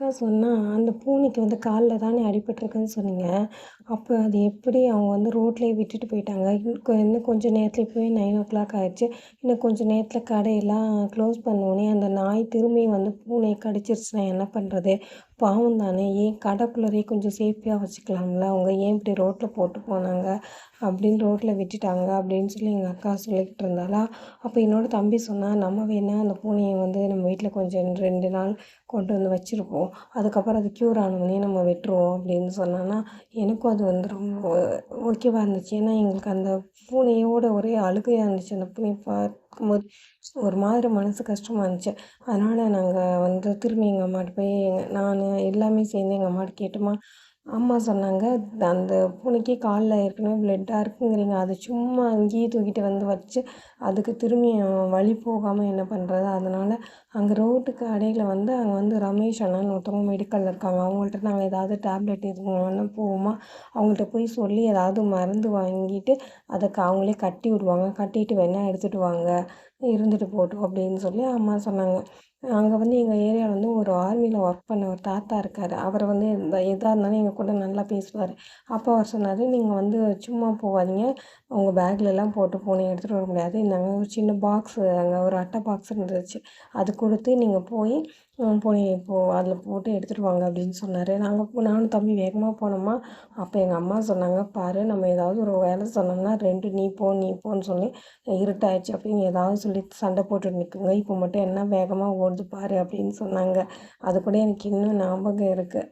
அக்கா சொன்னால் அந்த பூனைக்கு வந்து காலில் தானே அடிபட்டிருக்குன்னு சொன்னீங்க. அப்போ அது எப்படி அவங்க வந்து ரோட்லேயே விட்டுட்டு போயிட்டாங்க? இன்னும் இன்னும் கொஞ்சம் நேரத்தில் போய் நைன் ஓ கிளாக் ஆகிடுச்சு இன்னும் கொஞ்சம் நேரத்தில் கடையெல்லாம் க்ளோஸ் பண்ணோடனே அந்த நாய் திரும்பி வந்து பூனையை கடிச்சிருச்சுன்னா என்ன பண்ணுறது பாவம் தானே. ஏன் கடைக்குள்ளரே கொஞ்சம் சேஃப்டியாக வச்சுக்கலாம்ல? அவங்க ஏன் இப்படி ரோட்டில் போட்டு போனாங்க? அப்படின்னு ரோட்டில் விட்டுட்டாங்க. அப்படின்னு சொல்லி எங்கள் அக்கா சொல்லிக்கிட்டு இருந்தாலா அப்போ என்னோடய தம்பி சொன்னால் நம்ம வேணால் அந்த பூனையை வந்து நம்ம வீட்டில் கொஞ்சம் ரெண்டு நாள் கொண்டு வந்து வச்சுருப்போம். அதுக்கப்புறம் அது க்யூர் ஆனோடனே நம்ம வெட்டுருவோம் அப்படின்னு சொன்னான்னா எனக்கும் அது வந்து ரொம்ப ஓகேவாக இருந்துச்சு. ஏன்னா எங்களுக்கு அந்த பூனையோட ஒரே அழுகையாக இருந்துச்சு. அந்த பூனையை பார்க்கும்போது ஒரு மாதிரி மனசு கஷ்டமாக இருந்துச்சு. அதனால் நாங்கள் வந்து திரும்பி எங்கள் அம்மாட்ட போய் நான் எல்லாமே சேர்ந்து எங்கள் அம்மாட்ட கேட்டோமா அம்மா சொன்னாங்க. அந்த பூனைக்கு காலில் ஏற்கனவே ப்ளட்டாக இருக்குங்கிறீங்க. அதை சும்மா அங்கேயே தூக்கிட்டு வந்து வச்சு அதுக்கு திரும்பி வழி போகாமல் என்ன பண்ணுறது அதனால் அங்கே ரோட்டுக்கு அடையில் வந்து அங்கே வந்து ரமேஷ் அண்ணான்னு ஒருத்தவங்க மெடிக்கலில் இருக்காங்க. அவங்கள்ட்ட நாங்கள் ஏதாவது டேப்லெட் எதுவும் போவோமா அவங்கள்ட்ட போய் சொல்லி ஏதாவது மருந்து வாங்கிட்டு அதுக்கு அவங்களே கட்டி விடுவாங்க. கட்டிட்டு வேணால் எடுத்துகிட்டு வாங்க. இருந்துட்டு போட்டோம் அப்படின்னு சொல்லி அம்மா சொன்னாங்க. அங்கே வந்து எங்கள் ஏரியாவில் கம்பெனியில் ஒர்க் பண்ண ஒரு தாத்தா இருக்கார். அவர் வந்து இந்த எதாக இருந்தாலும் எங்கள் கூட நல்லா பேசுவார். அப்போ அவர் சொன்னார் நீங்கள் வந்து சும்மா போகாதீங்க உங்கள் பேக்லலாம் போட்டு பூனையை எடுத்துகிட்டு வர முடியாது. இந்தாங்க ஒரு சின்ன பாக்ஸு அங்கே ஒரு அட்டை பாக்ஸ் இருந்துச்சு. அது கொடுத்து நீங்கள் போய் போய் போ அதில் போட்டு எடுத்துகிட்டு வாங்க அப்படின்னு சொன்னார். நாங்கள் போ நானும் தம்பி வேகமாக போனோமா அப்போ எங்கள் அம்மா சொன்னாங்க பாரு நம்ம ஏதாவது ஒரு வேலை சொன்னோம்னா ரெண்டு நீ போ நீ போன்னு சொல்லி இருட்டாயிடுச்சு. அப்படின்னு ஏதாவது சொல்லி சண்டை போட்டு நிற்குங்க இப்போ மட்டும் என்ன வேகமாக ஓடுது பாரு அப்படின்னு சொன்னாங்க. அது அது கூட எனக்கு இன்னும் ஞாபகம் இருக்குது